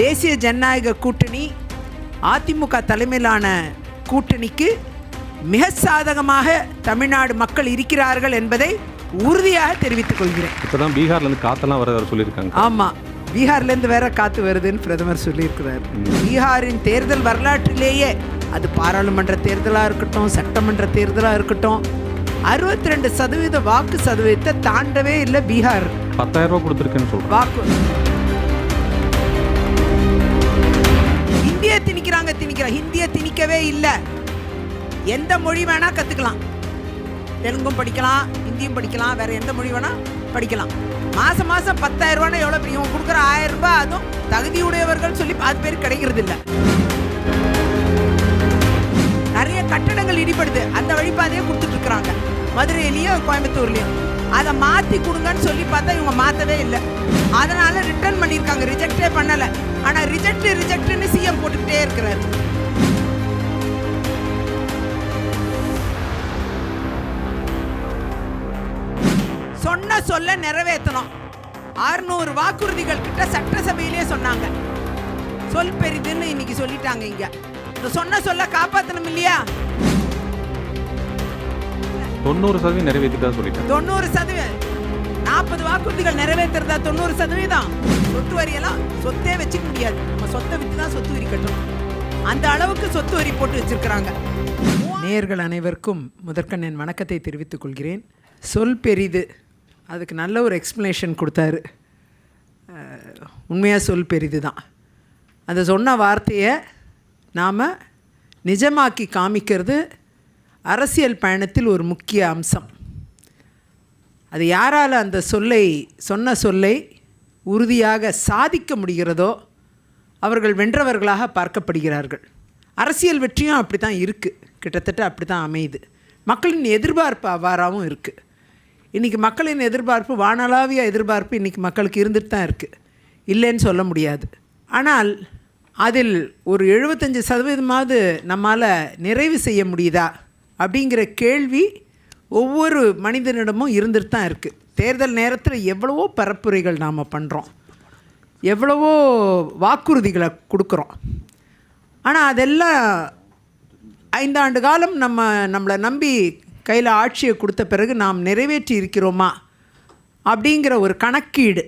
தேசிய ஜனநாயக கூட்டணி அதிமுக தலைமையிலான கூட்டணிக்கு மிக சாதகமாக தமிழ்நாடு மக்கள் இருக்கிறார்கள் என்பதை உறுதியாக தெரிவித்துக் கொள்கிறேன். இப்போ தான் பீகார்லேருந்து காத்தெல்லாம் வர சொல்லியிருக்காங்க. ஆமாம் பீகார்லேருந்து வேற காத்து வருதுன்னு பிரதமர் சொல்லியிருக்கிறார். பீகாரின் தேர்தல் வரலாற்றிலேயே அது பாராளுமன்ற தேர்தலாக இருக்கட்டும் சட்டமன்ற தேர்தலாக இருக்கட்டும் அறுபத்தி ரெண்டு சதவீத வாக்கு சதவீதத்தை தாண்டவே இல்லை பீகார். பத்தாயிரம் ரூபா கொடுத்துருக்கேன்னு சொல்கிறேன் வாக்கு ஹிந்தியை திணிக்கிறாங்க திணிக்கிறோம் ஹிந்தியை திணிக்கவே இல்லை. எந்த மொழி வேணால் கற்றுக்கலாம் தெலுங்கும் படிக்கலாம் ஹிந்தியும் படிக்கலாம் வேறு எந்த மொழி வேணால் படிக்கலாம். மாதம் மாதம் பத்தாயிரம் ரூபானா எவ்வளோ பெரிய கொடுக்குற ஆயிரம் ரூபாய் அதுவும் தகுதியுடையவர்கள் சொல்லி பாதி பேர் கிடைக்கிறது இல்லை. நிறைய கட்டடங்கள் இடிபடுது. அந்த வழிபாதையே கொடுத்துட்ருக்குறாங்க மதுரையிலையும் கோயம்புத்தூர்லேயும் அதை மாற்றி கொடுங்கன்னு சொல்லி பார்த்தா இவங்க மாற்றவே இல்லை. அதனால் ரிட்டர்ன் பண்ணியிருக்காங்க. ரிஜெக்டே பண்ணலை. ஆனால் ரிஜெக்ட் ரிஜெக்ட்னு சிஎம் போட்டுக்கிட்டே இருக்கிறாரு. சொன்ன சொல்ல நிறைவேற்றணும். அறுநூறு வாக்குறுதிகள் கிட்ட சட்டசபையிலே சொன்னாங்க. சொல் பெரிதுன்னு இன்னைக்கு சொல்லிட்டாங்க இங்க. சொன்ன சொல்ல காப்பாத்தணும் இல்லையா? தொண்ணூறு சதவீதம் நிறைவேற்றிட்டா சொல்லிட்டேன். தொண்ணூறு சதவீதம். நாற்பது வாக்குறுதிகள் நிறைவேற்றுறதா தொண்ணூறு சதவீதம். சொத்து வரியெல்லாம் சொத்தே வச்சுக்க முடியாது. நம்ம சொத்தை வித்து தான் சொத்து வரி கட்டணும் அந்த அளவுக்கு சொத்து வரி போட்டு வச்சிருக்கிறாங்க. நேர்கள் அனைவருக்கும் முதற்கண் என் வணக்கத்தை தெரிவித்துக் கொள்கிறேன். சொல் பெரிது. அதுக்கு நல்ல ஒரு எக்ஸ்ப்ளனேஷன் கொடுத்தாரு. உண்மையாக சொல் பெரிது தான் அந்த சொன்ன வார்த்தையை நாம் நிஜமாக்கி காமிக்கிறது அரசியல் பயணத்தில் ஒரு முக்கிய அம்சம். அது யாரால் அந்த சொல்லை சொன்ன சொல்லை உறுதியாக சாதிக்க முடிகிறதோ அவர்கள் வென்றவர்களாக பார்க்கப்படுகிறார்கள். அரசியல் வெற்றியும் அப்படி தான் இருக்குது கிட்டத்தட்ட அப்படி தான் அமையுது. மக்களின் எதிர்பார்ப்பு அவ்வாறாகவும் இருக்குது இன்றைக்கி மக்களின் எதிர்பார்ப்பு வானளாவிய எதிர்பார்ப்பு இன்றைக்கி மக்களுக்கு இருந்துட்டு தான் இருக்குது இல்லைன்னு சொல்ல முடியாது. ஆனால் அதில் ஒரு எழுபத்தஞ்சி சதவீதமாவது நம்மால் நிறைவு செய்ய முடியுதா? அப்படிங்கிற கேள்வி ஒவ்வொரு மனிதனிடமும் இருந்துட்டு தான் இருக்குது தேர்தல் நேரத்தில் எவ்வளவோ பரப்புரைகள் நாம் பண்ணுறோம் எவ்வளவோ வாக்குறுதிகளை கொடுக்குறோம். ஆனால் அதெல்லாம் ஐந்தாண்டு காலம் நம்ம நம்மளை நம்பி கையில் ஆட்சியை கொடுத்த பிறகு நாம் நிறைவேற்றி இருக்கிறோமா? அப்படிங்கிற ஒரு கணக்கீடு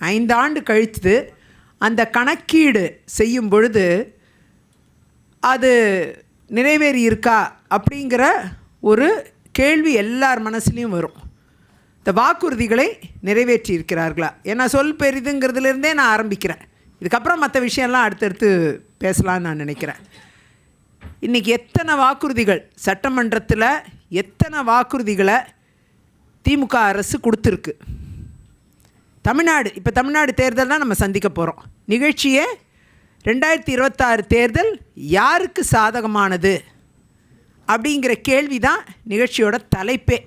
ஐந்தாண்டு கழித்து அந்த கணக்கீடு செய்யும் பொழுது அது நிறைவேறி இருக்கா அப்படிங்கிற ஒரு கேள்வி எல்லார் மனசுலையும் வரும். இந்த வாக்குறுதிகளை நிறைவேற்றி இருக்கிறார்களா ஏன்னா சொல் பெரிதுங்கிறதுலேருந்தே நான் ஆரம்பிக்கிறேன். இதுக்கப்புறம் மற்ற விஷயம்லாம் அடுத்தடுத்து பேசலாம்னு நான் நினைக்கிறேன். இன்றைக்கி எத்தனை வாக்குறுதிகள் சட்டமன்றத்தில் எத்தனை வாக்குறுதிகளை திமுக அரசு கொடுத்துருக்கு? தமிழ்நாடு இப்போ தமிழ்நாடு தேர்தல் தான் நம்ம சந்திக்க போகிறோம் நிகழ்ச்சியே ரெண்டாயிரத்தி இருபத்தாறு தேர்தல் யாருக்கு சாதகமானது? அப்படிங்கிற கேள்வி தான் நிகழ்ச்சியோட தலைப்பே.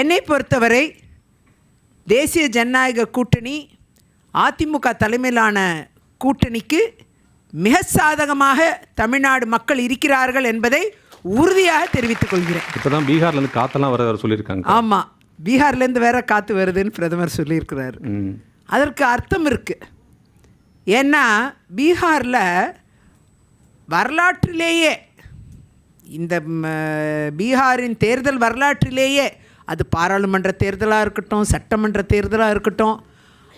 என்னை பொறுத்தவரை தேசிய ஜனநாயக கூட்டணி அதிமுக தலைமையிலான கூட்டணிக்கு மிக சாதகமாக தமிழ்நாடு மக்கள் இருக்கிறார்கள் என்பதை உறுதியாக தெரிவித்துக் கொள்கிறேன். இப்போ தான் பீகார்லேருந்து காத்தெல்லாம் வர சொல்லியிருக்காங்க. ஆமாம் பீகார்லேருந்து வேற காத்து வருதுன்னு பிரதமர் சொல்லியிருக்கிறார். அதற்கு அர்த்தம் இருக்குது ஏன்னா பீகாரில் வரலாற்றிலேயே இந்த பீகாரின் தேர்தல் வரலாற்றிலேயே அது பாராளுமன்ற தேர்தலாக இருக்கட்டும் சட்டமன்ற தேர்தலாக இருக்கட்டும்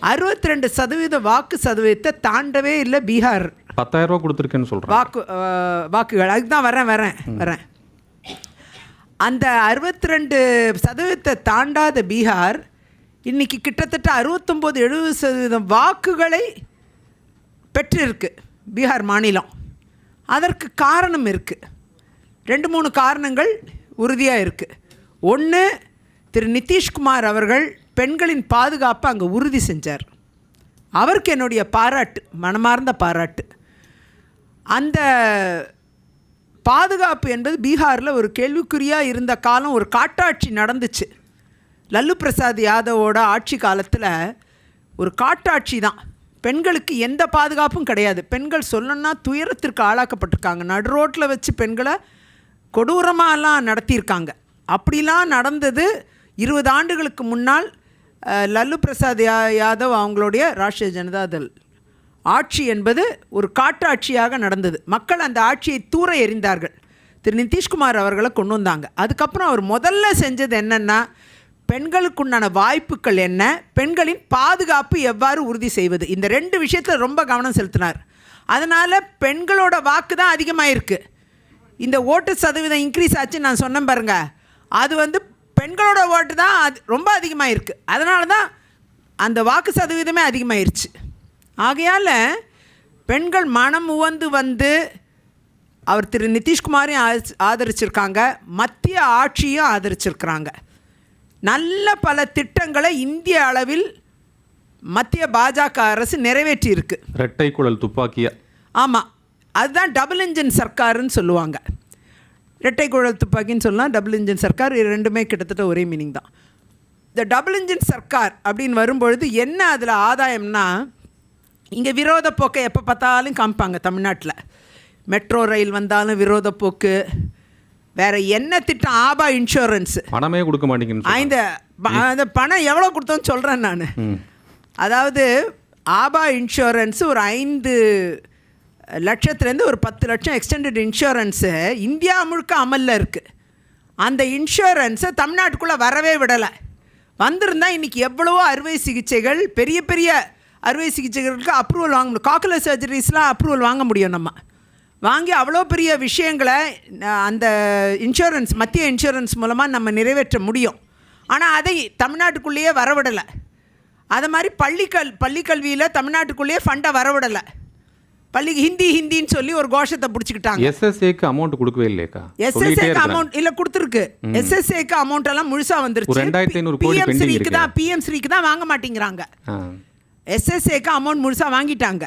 அறுபத்தி ரெண்டு சதவீத வாக்கு சதவீதத்தை தாண்டவே இல்லை பீகார். பத்தாயிரம் ரூபா கொடுத்துருக்கேன்னு சொல்கிறேன் வாக்கு வாக்குகள். அதுக்கு தான் வரேன் வரேன் வரேன் அந்த அறுபத்தி ரெண்டு சதவீதத்தை தாண்டாத பீகார் இன்னைக்கு கிட்டத்தட்ட அறுபத்தொம்போது எழுபது சதவீதம் வாக்குகளை பெற்றிருக்கு. பீகார் மாநிலம். அதற்கு காரணம் இருக்குது ரெண்டு மூணு காரணங்கள் உறுதியாக இருக்குது ஒன்று திரு நிதிஷ்குமார் அவர்கள் பெண்களின் பாதுகாப்பை அங்கே உறுதி செஞ்சார். அவருக்கு என்னுடைய பாராட்டு மனமார்ந்த பாராட்டு. அந்த பாதுகாப்பு என்பது பீகாரில் ஒரு கேள்விக்குறியாக இருந்த காலம் ஒரு காட்டாட்சி நடந்துச்சு. லல்லு பிரசாத் யாதவோட ஆட்சி காலத்தில் ஒரு காட்டாட்சி தான். பெண்களுக்கு எந்த பாதுகாப்பும் கிடையாது. பெண்கள் சொல்லணும்னா துயரத்திற்கு ஆளாக்கப்பட்டிருக்காங்க. நடு ரோட்டில் வச்சு பெண்களை கொடூரமாகலாம் நடத்தியிருக்காங்க. அப்படிலாம் நடந்தது இருபது ஆண்டுகளுக்கு முன்னால் லல்லு பிரசாத் யா யாதவ் அவங்களுடைய ராஷ்டிரிய ஜனதாதள் ஆட்சி என்பது ஒரு காட்டாட்சியாக நடந்தது. மக்கள் அந்த ஆட்சியை தூர எறிந்தார்கள். திரு நிதிஷ்குமார் அவர்களை கொண்டு வந்தாங்க. அதுக்கப்புறம் அவர் முதல்ல செஞ்சது என்னென்னா பெண்களுக்குண்டான வாய்ப்புகள் என்ன? பெண்களின் பாதுகாப்பு எவ்வாறு உறுதி செய்வது? இந்த ரெண்டு விஷயத்தில் ரொம்ப கவனம் செலுத்தினார். அதனால் பெண்களோட வாக்கு தான் அதிகமாக இருக்குது இந்த ஓட்டு சதவீதம் இன்க்ரீஸ் ஆச்சு நான் சொன்னேன் பாருங்க. அது வந்து பெண்களோட ஓட்டு தான் அது ரொம்ப அதிகமாக இருக்குது அதனால தான் அந்த வாக்கு சதவீதமே அதிகமாயிருச்சு. ஆகையால் பெண்கள் மனம் உவந்து வந்து அவர் திரு நிதிஷ்குமாரையும் ஆதரிச்சிருக்காங்க. மத்திய ஆட்சியும் ஆதரிச்சிருக்கிறாங்க. நல்ல பல திட்டங்களை இந்திய அளவில் மத்திய பாஜக அரசு நிறைவேற்றியிருக்கு. ரெட்டை குழல் துப்பாக்கியா? ஆமாம் அதுதான் டபுள் இன்ஜின் சர்க்காருன்னு சொல்லுவாங்க. இரட்டை குழல் துப்பாக்கின்னு சொல்லலாம் டபுள் இன்ஜின் சர்க்கார் இது ரெண்டுமே கிட்டத்தட்ட ஒரே மீனிங் தான். இந்த டபுள் இன்ஜின் சர்க்கார் அப்படின்னு வரும்பொழுது என்ன அதில் ஆதாயம்னா இங்கே விரோத போக்கை எப்போ பார்த்தாலும் காமிப்பாங்க தமிழ்நாட்டில். மெட்ரோ ரயில் வந்தாலும் விரோத போக்கு வேற என்ன திட்டம்? ஆபா இன்சூரன்ஸு பணமே கொடுக்க சொல்றாங்க. இந்த அந்த பணம் எவ்வளோ கொடுத்தோன்னு சொல்கிறேன் நான். அதாவது ஆபா இன்சூரன்ஸ் ஒரு ஐந்து லட்சத்துலேருந்து ஒரு பத்து லட்சம் எக்ஸ்டெண்டட் இன்சூரன்ஸு இந்தியா முழுக்க அமலில் இருக்குது அந்த இன்சூரன்ஸை தமிழ்நாட்டுக்குள்ளே வரவே விடலை. வந்திருந்தா இன்றைக்கி எவ்வளவோ அறுவை சிகிச்சைகள் பெரிய பெரிய அறுவை சிகிச்சைகளுக்கு அப்ரூவல் வாங்க முடியும். காக்குலர் சர்ஜரிஸ்லாம் அப்ரூவல் வாங்க முடியும் நம்ம. வாங்கி அவ்வளோ பெரிய விஷயங்களை அந்த இன்சூரன்ஸ் மத்திய இன்சூரன்ஸ் மூலமாக நம்ம நிறைவேற்ற முடியும். ஆனால் அதை தமிழ்நாட்டுக்குள்ளேயே வரவிடலை. அது மாதிரி பள்ளிக்கல் பள்ளிக்கல்வியில் தமிழ்நாட்டுக்குள்ளேயே ஃபண்டை வரவிடலை. பள்ளி ஹிந்தி ஹிந்தின்னு சொல்லி ஒரு கோஷத்தை பிடிச்சிக்கிட்டாங்க. எஸ்எஸ்ஏக்கு அமௌண்ட் கொடுக்கவே இல்லையக்கா. எஸ்எஸ்ஏக்கு அமௌண்ட் இல்லை கொடுத்துருக்கு. எஸ்எஸ்ஏக்கு அமௌண்ட் எல்லாம் முழுசா ஒரு வந்துருச்சு 2500 கோடி பிஎம் ஸ்ரீக்கு. தான் பிஎம் ஸ்ரீக்கு தான் வாங்க மாட்டேங்கிறாங்க. எஸ்எஸ்ஏக்கு அமௌண்ட் முழுசா வாங்கிட்டாங்க.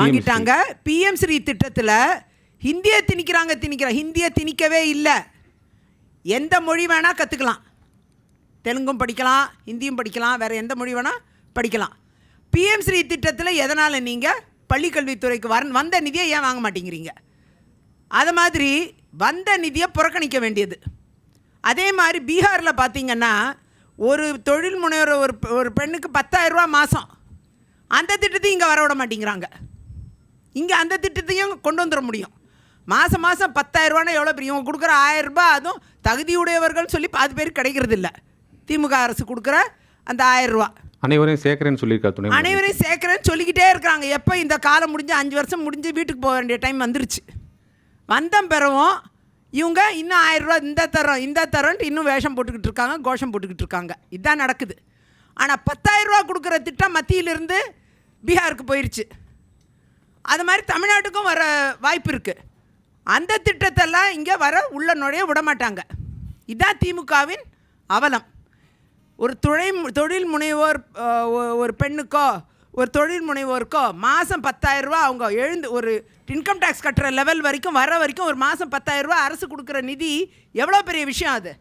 வாங்கிட்டாங்க. பிஎம் ஸ்ரீ திட்டத்தில் ஹிந்தியை திணிக்கிறாங்க திணிக்கிறாங்க ஹிந்தியை திணிக்கவே இல்லை. எந்த மொழி வேணால் கற்றுக்கலாம் தெலுங்கும் படிக்கலாம் ஹிந்தியும் படிக்கலாம் வேறு எந்த மொழி வேணால் படிக்கலாம். பிஎம் ஸ்ரீ திட்டத்தில் எதனால் நீங்கள் பள்ளிக்கல்வித்துறைக்கு வர வந்த நிதியை ஏன் வாங்க மாட்டேங்கிறீங்க? அது மாதிரி வந்த நிதியை புறக்கணிக்க வேண்டியது. அதே மாதிரி பீகாரில் பார்த்தீங்கன்னா ஒரு தொழில் முனைவர் ஒரு ஒரு பெண்ணுக்கு பத்தாயிரரூபா மாதம் அந்த திட்டத்தையும் இங்கே வர விட மாட்டேங்கிறாங்க. இங்கே அந்த திட்டத்தையும் கொண்டு வந்துட முடியும். மாதம் மாதம் பத்தாயிரரூவானா எவ்வளோ பெரிய இவங்க கொடுக்குற ஆயிரம் ரூபாய் அதுவும் தகுதியுடையவர்கள்னு சொல்லி அது பேர் கிடைக்கிறது இல்ல. திமுக அரசு கொடுக்குற அந்த ஆயிரம் ரூபாய். அனைவரையும் சேர்க்கிறேன்னு சொல்லியிருக்காரு. அனைவரையும் சேர்க்குறேன்னு சொல்லிக்கிட்டே இருக்கிறாங்க. எப்போ இந்த காலம் முடிஞ்சு அஞ்சு வருஷம் முடிஞ்சு வீட்டுக்கு போக வேண்டிய டைம் வந்துருச்சு. வந்தம் பெறவும் இவங்க இன்னும் ஆயிரம் ரூபா இந்த தரோம் இந்த தரோன்ட்டு இன்னும் வேஷம் போட்டுக்கிட்டு இருக்காங்க கோஷம் போட்டுக்கிட்டு இருக்காங்க. இதுதான் நடக்குது. ஆனால் பத்தாயிரம் ரூபா கொடுக்குற திட்டம் மத்தியிலிருந்து பீகாருக்கு போயிடுச்சு அது மாதிரி தமிழ்நாட்டுக்கும் வர வாய்ப்பு இருக்குது அந்த திட்டத்தெல்லாம் இங்கே வர உள்ள நுழைய விட மாட்டாங்க இதான் திமுகவின் அவலம். ஒரு தொழில் தொழில் முனைவோர் ஒரு பெண்ணுக்கோ ஒரு தொழில் முனைவோருக்கோ மாதம் பத்தாயிரரூபா அவங்க எழுந்து ஒரு இன்கம் டேக்ஸ் கட்டுற லெவல் வரைக்கும் வர வரைக்கும் ஒரு மாதம் பத்தாயிரரூபா அரசு கொடுக்குற நிதி எவ்வளோ பெரிய விஷயம் அது?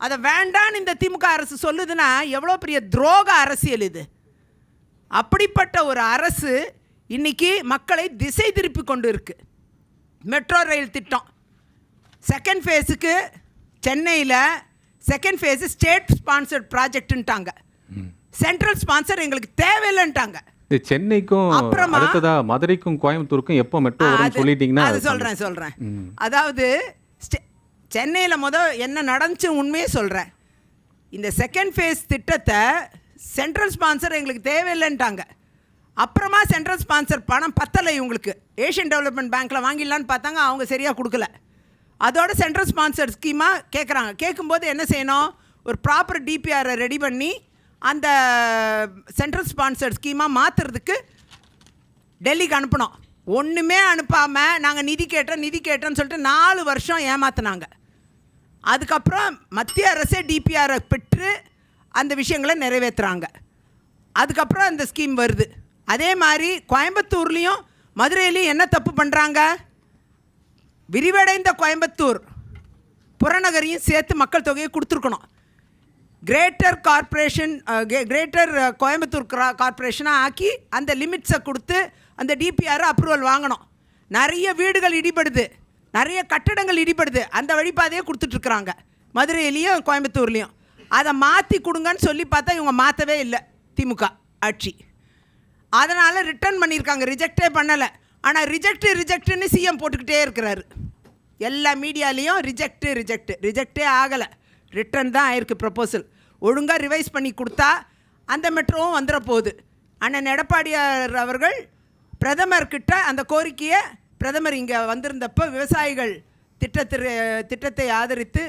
அதை வேண்டான்னு இந்த திமுக அரசு சொல்லுதுன்னா எவ்வளோ பெரிய துரோக அரசியல் இது? அப்படிப்பட்ட ஒரு அரசு இன்றைக்கி மக்களை திசை திருப்பி கொண்டு இருக்குது மெட்ரோ ரயில் திட்டம். செகண்ட் ஃபேஸுக்கு சென்னையில் செகண்ட் ஃபேஸு ஸ்டேட் ஸ்பான்சர்ட் ப்ராஜெக்ட்டுன்ட்டாங்க சென்ட்ரல் ஸ்பான்சர் எங்களுக்கு தேவையில்லைன்ட்டாங்க. சென்னைக்கும் அப்புறமா- மதுரைக்கும் கோயம்புத்தூருக்கும் எப்போ மெட்ரோ சொல்லிட்டீங்கன்னா அது சொல்கிறேன் சொல்கிறேன் அதாவது சென்னையில் முத என்ன நடந்துச்சு உண்மையே சொல்கிறேன் இந்த செகண்ட் ஃபேஸ் திட்டத்தை சென்ட்ரல் ஸ்பான்சர் எங்களுக்கு தேவையில்லைன்ட்டாங்க. அப்புறமா சென்ட்ரல் ஸ்பான்சர் பணம் பத்தலை இவங்களுக்கு. ஏஷியன் டெவலப்மெண்ட் பேங்க்கில் வாங்கிடலான்னு பார்த்தாங்க அவங்க சரியாக கொடுக்கல. அதோட சென்ட்ரல் ஸ்பான்சர் ஸ்கீமாக கேட்குறாங்க கேட்கும்போது என்ன செய்யணும்? ஒரு ப்ராப்பர் டிபிஆரை ரெடி பண்ணி அந்த சென்ட்ரல் ஸ்பான்சர் ஸ்கீமாக மாற்றுறதுக்கு டெல்லிக்கு அனுப்பினோம் ஒன்றுமே அனுப்பாமல் நாங்கள் நிதி கேட்டோம் நிதி கேட்டோம்னு சொல்லிட்டு நாலு வருஷம் ஏமாத்தினாங்க. அதுக்கப்புறம் மத்திய அரசே டிபிஆரை பெற்று அந்த விஷயங்களை நிறைவேற்றுறாங்க அதுக்கப்புறம் அந்த ஸ்கீம் வருது. அதே மாதிரி கோயம்புத்தூர்லேயும் மதுரையிலையும் என்ன தப்பு பண்ணுறாங்க விரிவடைந்த கோயம்புத்தூர் புறநகரையும் சேர்த்து மக்கள் தொகையை கொடுத்துருக்கணும். கிரேட்டர் கார்ப்பரேஷன் கிரேட்டர் கோயம்புத்தூர் கார்ப்பரேஷனாக ஆக்கி அந்த லிமிட்ஸை கொடுத்து அந்த டிபிஆர் அப்ரூவல் வாங்கணும். நிறைய வீடுகள் இடிபடுது. நிறைய கட்டடங்கள் இடிபடுது. அந்த வழிபாதையே கொடுத்துட்ருக்குறாங்க மதுரையிலையும் கோயம்புத்தூர்லேயும். அதை மாற்றி கொடுங்கன்னு சொல்லி பார்த்தா இவங்க மாற்றவே இல்லை. திமுக ஆட்சி. அதனால் ரிட்டர்ன் பண்ணியிருக்காங்க. ரிஜெக்டே பண்ணலை. ஆனால் ரிஜெக்ட் ரிஜெக்ட்னு சிஎம் போட்டுக்கிட்டே இருக்கிறாரு. எல்லா மீடியாலேயும் ரிஜெக்ட் ரிஜெக்ட் ரிஜெக்டே ஆகலை. ரிட்டர்ன் தான் ஆயிருக்கு ப்ரப்போசல் ஒழுங்காக ரிவைஸ் பண்ணி கொடுத்தா அந்த மெட்ரோவும் வந்துட போகுது. அண்ணன் எடப்பாடியார் அவர்கள் பிரதமர்கிட்ட அந்த கோரிக்கையை பிரதமர் இங்கே வந்திருந்தப்போ விவசாயிகள் திட்டத்திற்கு திட்டத்தை ஆதரித்து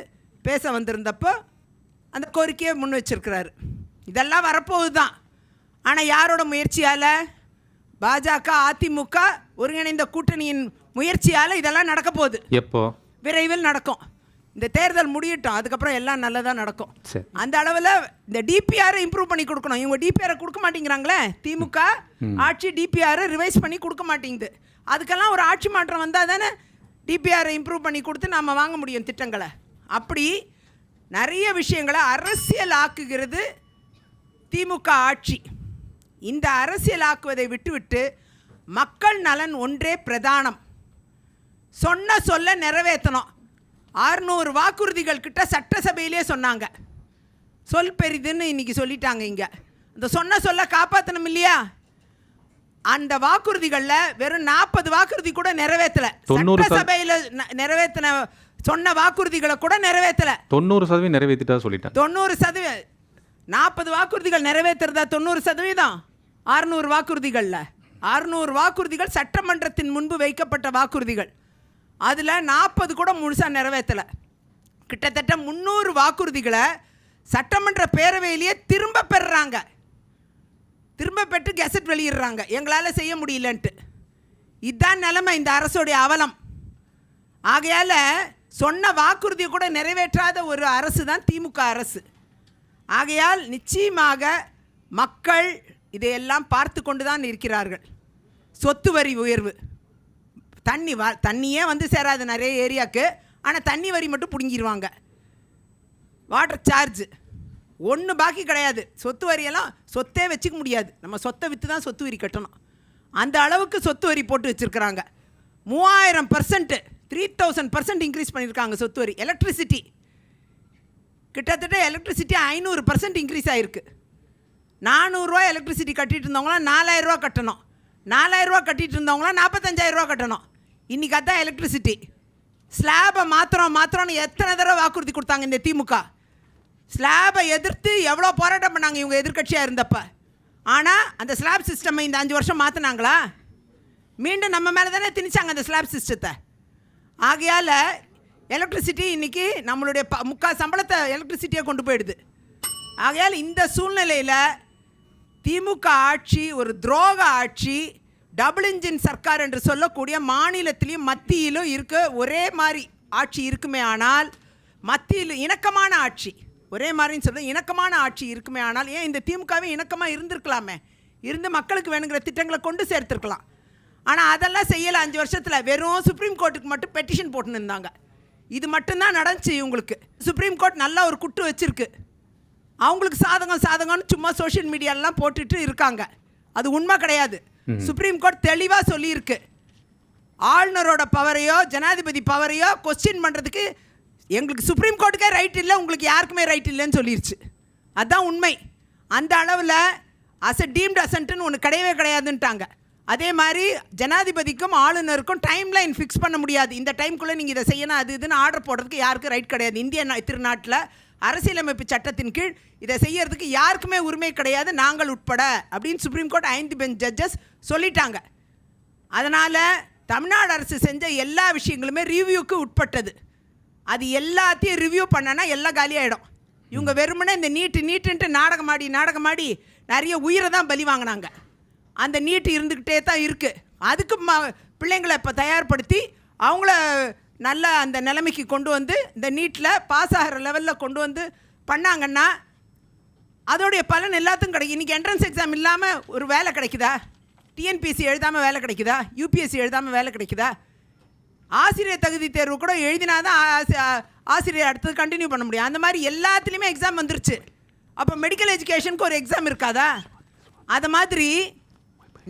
பேச வந்திருந்தப்போ அந்த கோரிக்கையை முன் வச்சிருக்கிறாரு. இதெல்லாம் வரப்போகுது தான் ஆனால் யாரோட முயற்சியால்? பாஜக அதிமுக ஒருங்கிணைந்த கூட்டணியின் முயற்சியால் இதெல்லாம் நடக்க போகுது. எப்போ? விரைவில் நடக்கும். இந்த தேர்தல் முடியட்டும். அதுக்கப்புறம் எல்லாம் நல்லதாக நடக்கும். அந்த அளவில் இந்த டிபிஆரை இம்ப்ரூவ் பண்ணி கொடுக்கணும். இவங்க டிபிஆரை கொடுக்க மாட்டேங்கிறாங்களே? திமுக ஆட்சி டிபிஆரை ரிவைஸ் பண்ணி கொடுக்க மாட்டேங்குது. அதுக்கெல்லாம் ஒரு ஆட்சி மாற்றம் வந்தால் தானே டிபிஆரை இம்ப்ரூவ் பண்ணி கொடுத்து நாம் வாங்க முடியும் திட்டங்களை. அப்படி நிறைய விஷயங்களை அரசியல் ஆக்குகிறது திமுக ஆட்சி. இந்த அரசியல் ஆக்குவதை விட்டுவிட்டு மக்கள் நலன் ஒன்றே பிரதானம். சொன்ன சொல்ல நிறைவேற்றணும். ஆறுநூறு வாக்குறுதிகள் கிட்ட சட்டசபையிலே சொன்னாங்க. சொல் பெரிதுன்னு இன்னைக்கு சொல்லிட்டாங்க இங்கே. அந்த சொன்ன சொல்ல காப்பாற்றணும் இல்லையா? அந்த வாக்குறுதிகளில் வெறும் நாற்பது வாக்குறுதி கூட நிறைவேற்றலை. சட்டசபையில் நிறைவேற்றின சொன்ன வாக்குறுதிகளை கூட நிறைவேற்றலை. தொண்ணூறு சதவீதம் நிறைவேற்றிட்டா சொல்லிட்டேன். தொண்ணூறு சதவீதம் நாற்பது வாக்குறுதிகள் நிறைவேற்றுறதா தொண்ணூறு சதவீதம்? அறுநூறு வாக்குறுதிகளில். அறுநூறு வாக்குறுதிகள் சட்டமன்றத்தின் முன்பு வைக்கப்பட்ட வாக்குறுதிகள். அதில் நாற்பது கூட முழுசாக நிறைவேற்றலை கிட்டத்தட்ட முந்நூறு வாக்குறுதிகளை சட்டமன்ற பேரவையிலேயே திரும்ப பெறுறாங்க. திரும்ப பெற்று கெசட் வெளியிடுறாங்க. எங்களால் செய்ய முடியலன்ட்டு. இதுதான் நிலைமை இந்த அரசுடைய அவலம். ஆகையால் சொன்ன வாக்குறுதியை கூட நிறைவேற்றாத ஒரு அரசு தான் திமுக அரசு. ஆகையால் நிச்சயமாக மக்கள் இதையெல்லாம் பார்த்து கொண்டு தான் இருக்கிறார்கள். சொத்து வரி உயர்வு. தண்ணி வ தண்ணியே வந்து சேராது நிறைய ஏரியாவுக்கு ஆனால் தண்ணி வரி மட்டும் பிடுங்கிடுவாங்க வாட்டர் சார்ஜ். ஒன்று பாக்கி கிடையாது. சொத்து வரியெல்லாம் சொத்தே வச்சுக்க முடியாது. நம்ம சொத்தை விற்று தான் சொத்து வரி கட்டணும். அந்த அளவுக்கு சொத்து வரி போட்டு வச்சுருக்குறாங்க. மூவாயிரம் percent three thousand percent increase பண்ணியிருக்காங்க சொத்து வரி. எலக்ட்ரிசிட்டி கிட்டத்தட்ட எலக்ட்ரிசிட்டி ஐநூறு பர்சன்ட் இன்க்ரீஸ் ஆகிருக்கு நானூறுரூவா எலக்ட்ரிசிட்டி கட்டிட்டு இருந்தவங்களாம் நாலாயிரரூவா கட்டணும். நாலாயிரரூவா கட்டிட்டு இருந்தவங்களாம் நாற்பத்தஞ்சாயிரரூவா கட்டணும். இன்றைக்கி அதான் எலக்ட்ரிசிட்டி ஸ்லாபை மாத்திரம் மாத்திரம்னு எத்தனை தடவை வாக்குறுதி கொடுத்தாங்க இந்த திமுக? ஸ்லாபை எதிர்த்து எவ்வளோ போராட்டம் பண்ணாங்க இவங்க எதிர்க்கட்சியாக இருந்தப்போ? ஆனால் அந்த ஸ்லாப் சிஸ்டம்மை இந்த அஞ்சு வருஷம் மாற்றினாங்களா மீண்டும் நம்ம மேலே தானே திணிச்சாங்க அந்த ஸ்லாப் சிஸ்டத்தை ஆகையால் எலக்ட்ரிசிட்டி இன்னைக்கு நம்மளுடைய ப முக்கால் சம்பளத்தை எலக்ட்ரிசிட்டியாக கொண்டு போயிடுது. ஆகையால் இந்த சூழ்நிலையில் திமுக ஆட்சி ஒரு துரோக ஆட்சி டபுள் இன்ஜின் சர்க்கார் என்று சொல்லக்கூடிய மாநிலத்திலையும் மத்தியிலும் இருக்க. ஒரே மாதிரி ஆட்சி இருக்குமே ஆனால் மத்தியில் இணக்கமான ஆட்சி. ஒரே மாதிரின்னு சொல்ல இணக்கமான ஆட்சி இருக்குமே ஆனால் ஏன் இந்த திமுகவே இணக்கமாக இருந்திருக்கலாமே? இருந்து மக்களுக்கு வேணுங்கிற திட்டங்களை கொண்டு சேர்த்துருக்கலாம். ஆனால் அதெல்லாம் செய்யலை. அஞ்சு வருஷத்தில் வெறும் சுப்ரீம் கோர்ட்டுக்கு மட்டும் பெட்டிஷன் போட்டுன்னு இருந்தாங்க. இது மட்டும்தான் நடந்துச்சு இவங்களுக்கு. சுப்ரீம் கோர்ட் நல்ல ஒரு குட்டு வச்சுருக்கு. அவங்களுக்கு சாதகம் சாதகம்னு சும்மா சோஷியல் மீடியாலலாம் போட்டுட்டு இருக்காங்க. அது உண்மை கிடையாது. சுப்ரீம் கோர்ட் தெளிவாக சொல்லியிருக்கு. ஆளுநரோட பவரையோ ஜனாதிபதி பவரையோ கொஸ்டின் பண்ணுறதுக்கு எங்களுக்கு சுப்ரீம் கோர்ட்டுக்கே ரைட் இல்லை உங்களுக்கு யாருக்குமே ரைட் இல்லைன்னு சொல்லிருச்சு. அதுதான் உண்மை. அந்த அளவில் அஸ் அ டீம்டு அசன்ட்டுன்னு ஒன்று கிடையவே கிடையாதுன்ட்டாங்க. அதே மாதிரி ஜனாதிபதிக்கும் ஆளுநருக்கும் டைம் லைன் ஃபிக்ஸ் பண்ண முடியாது. இந்த டைம்குள்ளே நீங்கள் இதை செய்யணும் அது இதுன்னு ஆர்டர் போடுறதுக்கு யாருக்கும் ரைட் கிடையாது. இந்திய திருநாட்டில் அரசியலமைப்பு சட்டத்தின் கீழ் இதை செய்யறதுக்கு யாருக்குமே உரிமை கிடையாது நாங்கள் உட்பட அப்படின்னு சுப்ரீம் கோர்ட் ஐந்து பெஞ்ச் ஜட்ஜஸ் சொல்லிட்டாங்க. அதனால் தமிழ்நாடு அரசு செஞ்ச எல்லா விஷயங்களுமே ரிவ்யூக்கு உட்பட்டது. அது எல்லாத்தையும் ரிவ்யூ பண்ணனா எல்லாம் காலியாகிடும் இவங்க வெறுமனே இந்த நீட்டு நீட்டுன்ட்டு நாடகமாடி நாடகமாடி நிறைய உயிரை தான் பலி வாங்கினாங்க. அந்த நீட்டு இருந்துக்கிட்டே தான் இருக்குது அதுக்கு ம பிள்ளைங்களை இப்போ தயார்படுத்தி அவங்கள நல்ல அந்த நிலைமைக்கு கொண்டு வந்து இந்த நீட்டில் பாஸ் ஆகிற லெவலில் கொண்டு வந்து பண்ணாங்கன்னா அதோடைய பலன் எல்லாத்துக்கும் கிடைக்கும். இன்றைக்கி என்ட்ரன்ஸ் எக்ஸாம் இல்லாமல் ஒரு வேலை கிடைக்குதா? டிஎன்பிஎஸ்சி எழுதாமல் வேலை கிடைக்குதா? யூபிஎஸ்சி எழுதாமல் வேலை கிடைக்குதா? ஆசிரியர் தகுதி தேர்வு கூட எழுதினா தான் ஆசிரியர் அடுத்தது கண்டினியூ பண்ண முடியும். அந்த மாதிரி எல்லாத்துலேயுமே எக்ஸாம் வந்துருச்சு. அப்போ மெடிக்கல் எஜுகேஷனுக்கு ஒரு எக்ஸாம் இருக்காதா? அது மாதிரி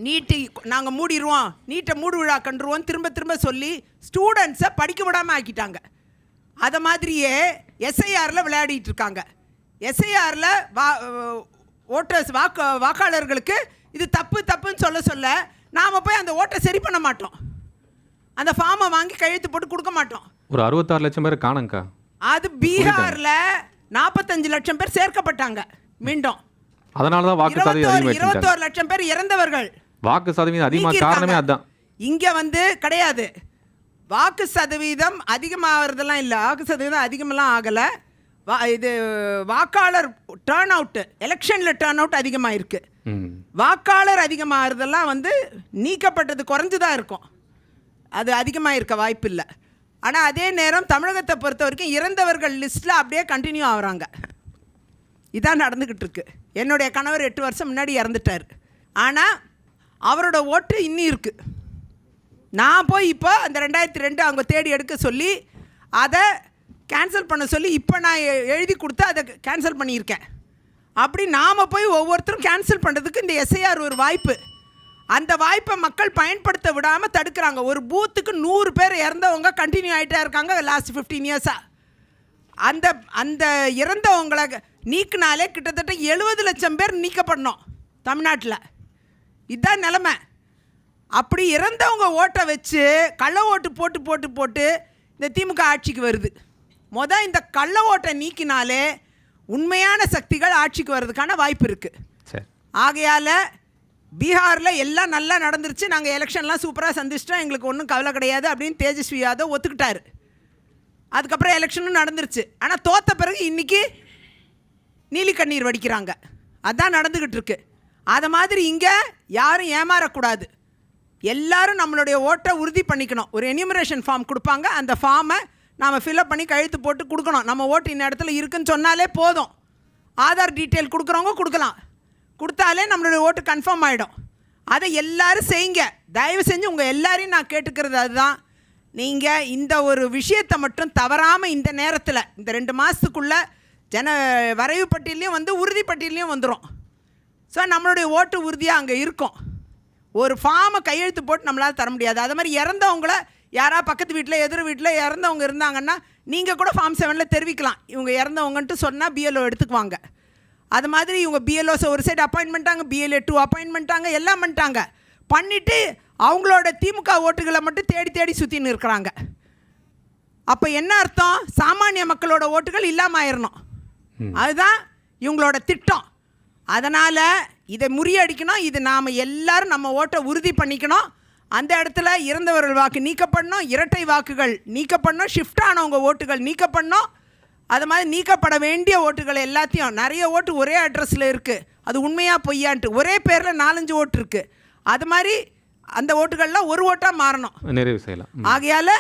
நீட்டு நாங்கள் மூடிடுவோம் நீட்டை மூடு விழா கண்டுருவோம் திரும்ப திரும்ப சொல்லி ஸ்டூடெண்ட்ஸை படிக்க விடாமல் ஆக்கிட்டாங்க. அதை மாதிரியே எஸ்ஐஆரில் விளையாடிட்டு இருக்காங்க. எஸ்ஐஆரில் வா ஓட்டர்ஸ் வாக்கு வாக்காளர்களுக்கு இது தப்பு தப்புன்னு சொல்ல சொல்ல நாம் போய் அந்த ஓட்டை சரி பண்ண மாட்டோம். அந்த ஃபார்மை வாங்கி கையெழுத்து போட்டு கொடுக்க மாட்டோம். ஒரு அறுபத்தாறு லட்சம் பேர் காணங்க்கா அது பீகார்ல நாற்பத்தஞ்சு லட்சம் பேர் சேர்க்கப்பட்டாங்க மீண்டும். அதனால தான் வாக்கு இருபத்தோரு லட்சம் பேர் இறந்தவர்கள். வாக்கு சதவீதம் அதிகமாக. காரணமே அதுதான் இங்க வந்து கிடையாது. வாக்கு சதவீதம் அதிகமாகிறதெல்லாம் இல்லை. வாக்கு சதவீதம் அதிகமெல்லாம் ஆகலை. வா இது வாக்காளர் டேர்ன் அவுட்டு எலெக்ஷனில் டேர்ன் அவுட் அதிகமாக இருக்கு ம். வாக்காளர் அதிகமாகிறதெல்லாம் வந்து நீக்கப்பட்டது குறைஞ்சு தான் இருக்கும். அது அதிகமாக இருக்க வாய்ப்பு இல்லை ஆனால் அதே நேரம் தமிழகத்தை பொறுத்த வரைக்கும் இறந்தவர்கள் லிஸ்ட்டில் அப்படியே கண்டினியூ ஆகுறாங்க. இதான் நடந்துக்கிட்டு இருக்கு. என்னுடைய கணவர் எட்டு வருஷம் முன்னாடி இறந்துட்டார். ஆனால் அவரோட ஓட்டு இன்னும் இருக்குது நான் போய் இப்போ அந்த ரெண்டாயிரத்தி ரெண்டு அவங்க தேடி எடுக்க சொல்லி அதை கேன்சல் பண்ண சொல்லி இப்போ நான் எழுதி கொடுத்து அதை கேன்சல் பண்ணியிருக்கேன். அப்படி நாம் போய் ஒவ்வொருத்தரும் கேன்சல் பண்ணுறதுக்கு இந்த எஸ்ஐஆர் ஒரு வாய்ப்பு. அந்த வாய்ப்பை மக்கள் பயன்படுத்த விடாமல் தடுக்கிறாங்க. ஒரு பூத்துக்கு நூறு பேர் இறந்தவங்க கண்டினியூ ஆகிட்டே இருக்காங்க லாஸ்ட் ஃபிஃப்டீன் இயர்ஸாக அந்த அந்த இறந்தவங்களை நீக்கினாலே கிட்டத்தட்ட எழுபது லட்சம் பேர் நீக்கப்படணும் தமிழ்நாட்டில். இதுதான் நிலமை. அப்படி இறந்தவங்க ஓட்டை வச்சு கள்ள ஓட்டு போட்டு போட்டு போட்டு இந்த திமுக ஆட்சிக்கு வருது. மொதல் இந்த கள்ள ஓட்டை நீக்கினாலே உண்மையான சக்திகள் ஆட்சிக்கு வர்றதுக்கான வாய்ப்பு இருக்குது சரி. ஆகையால் பீகாரில் எல்லாம் நல்லா நடந்துருச்சு. நாங்கள் எலெக்ஷன்லாம் சூப்பராக சந்திச்சிட்டோம். எங்களுக்கு ஒன்றும் கவலை கிடையாது அப்படின்னு தேஜஸ்வி யாதவ் ஒத்துக்கிட்டாரு. அதுக்கப்புறம் எலெக்ஷனும் நடந்துருச்சு. ஆனால் தோத்த பிறகு இன்னைக்கு நீலி கண்ணீர் வடிக்கிறாங்க. அதான் நடந்துக்கிட்டு இருக்கு. அதை மாதிரி இங்கே யாரும் ஏமாறக்கூடாது. எல்லாரும் நம்மளுடைய ஓட்டை உறுதி பண்ணிக்கணும். ஒரு என்யூமரேஷன் ஃபார்ம் கொடுப்பாங்க. அந்த ஃபார்மை நாம் ஃபில்அப் பண்ணி கழுத்து போட்டு கொடுக்கணும். நம்ம ஓட்டு இந்த இடத்துல இருக்குன்னு சொன்னாலே போதும். ஆதார் டீட்டெயில் கொடுக்குறவங்க கொடுக்கலாம். கொடுத்தாலே நம்மளுடைய ஓட்டு கன்ஃபார்ம் ஆகிடும் அதை எல்லோரும் செய்யுங்க. தயவு செஞ்சு உங்கள் எல்லாரையும் நான் கேட்டுக்கிறது அதுதான். நீங்கள் இந்த ஒரு விஷயத்தை மட்டும் தவறாமல் இந்த நேரத்தில் இந்த ரெண்டு மாதத்துக்குள்ளே ஜன வரைவு பட்டியலையும் வந்து உறுதிப்பட்டியலையும் வந்துடும் ஸோ நம்மளுடைய ஓட்டு உறுதியாக அங்கே இருக்கும். ஒரு ஃபார்மை கையெழுத்து போட்டு நம்மளால் தர முடியாது. அது மாதிரி இறந்தவங்கள யாரா பக்கத்து வீட்டில் எதிர் வீட்டில் இறந்தவங்க இருந்தாங்கன்னா நீங்கள் கூட ஃபார்ம் செவனில் தெரிவிக்கலாம். இவங்க இறந்தவங்கன்ட்டு சொன்னால் பிஎல்ஓ எடுத்துக்குவாங்க. அது மாதிரி இவங்க பிஎல்ஓஸை ஒரு சைடு அப்பாயின்ட் பண்ணிட்டாங்க பிஎல்ஏ டூ அப்பாயின்ட் பண்ணிட்டாங்க எல்லாம் பண்ணிட்டாங்க. பண்ணிவிட்டு அவங்களோட திமுக ஓட்டுகளை மட்டும் தேடி தேடி சுற்றின்னு இருக்கிறாங்க அப்போ என்ன அர்த்தம்? சாமானிய மக்களோட ஓட்டுகள் இல்லாமல் ஆயிடணும் அதுதான் இவங்களோட திட்டம். அதனால் இதை முறியடிக்கணும். இது நாம் எல்லாரும் நம்ம ஓட்டை உறுதி பண்ணிக்கணும். அந்த இடத்துல இறந்தவர்கள் வாக்கு நீக்கப்படணும். இரட்டை வாக்குகள் நீக்கப்படணும். ஷிஃப்ட் ஆனவங்க ஓட்டுகள் நீக்கப்படணும். அது மாதிரி நீக்கப்பட வேண்டிய ஓட்டுகள் எல்லாத்தையும் நிறைய ஓட்டு ஒரே அட்ரஸில் இருக்குது அது உண்மையாக பொய்யான்ட்டு. ஒரே பேரில் நாலஞ்சு ஓட்டு இருக்குது அது மாதிரி அந்த ஓட்டுகள்லாம் ஒரு ஓட்டாக மாறணும். நிறைவு செய்யலாம். ஆகையால்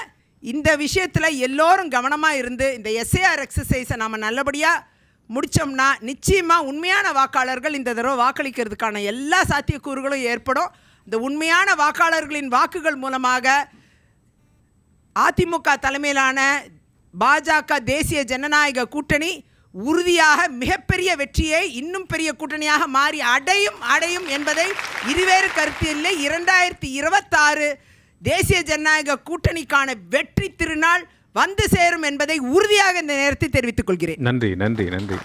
இந்த விஷயத்தில் எல்லோரும் கவனமாக இருந்து இந்த எஸ்ஏஆர் எக்ஸசைஸை நம்ம நல்லபடியாக முடித்தோம்னா நிச்சயமாக உண்மையான வாக்காளர்கள் இந்த தடவை வாக்களிக்கிறதுக்கான எல்லா சாத்தியக்கூறுகளும் ஏற்படும். இந்த உண்மையான வாக்காளர்களின் வாக்குகள் மூலமாக அதிமுக தலைமையிலான பாஜக தேசிய ஜனநாயக கூட்டணி உறுதியாக மிகப்பெரிய வெற்றியை இன்னும் பெரிய கூட்டணியாக மாறி அடையும் அடையும் என்பதை இருவேறு கருத்தில் இரண்டாயிரத்தி இருபத்தாறு தேசிய ஜனநாயக கூட்டணிக்கான வெற்றி திருநாள் வந்து சேரும் என்பதை உறுதியாக இந்த நேரத்தில் தெரிவித்துக் கொள்கிறேன். நன்றி நன்றி நன்றி.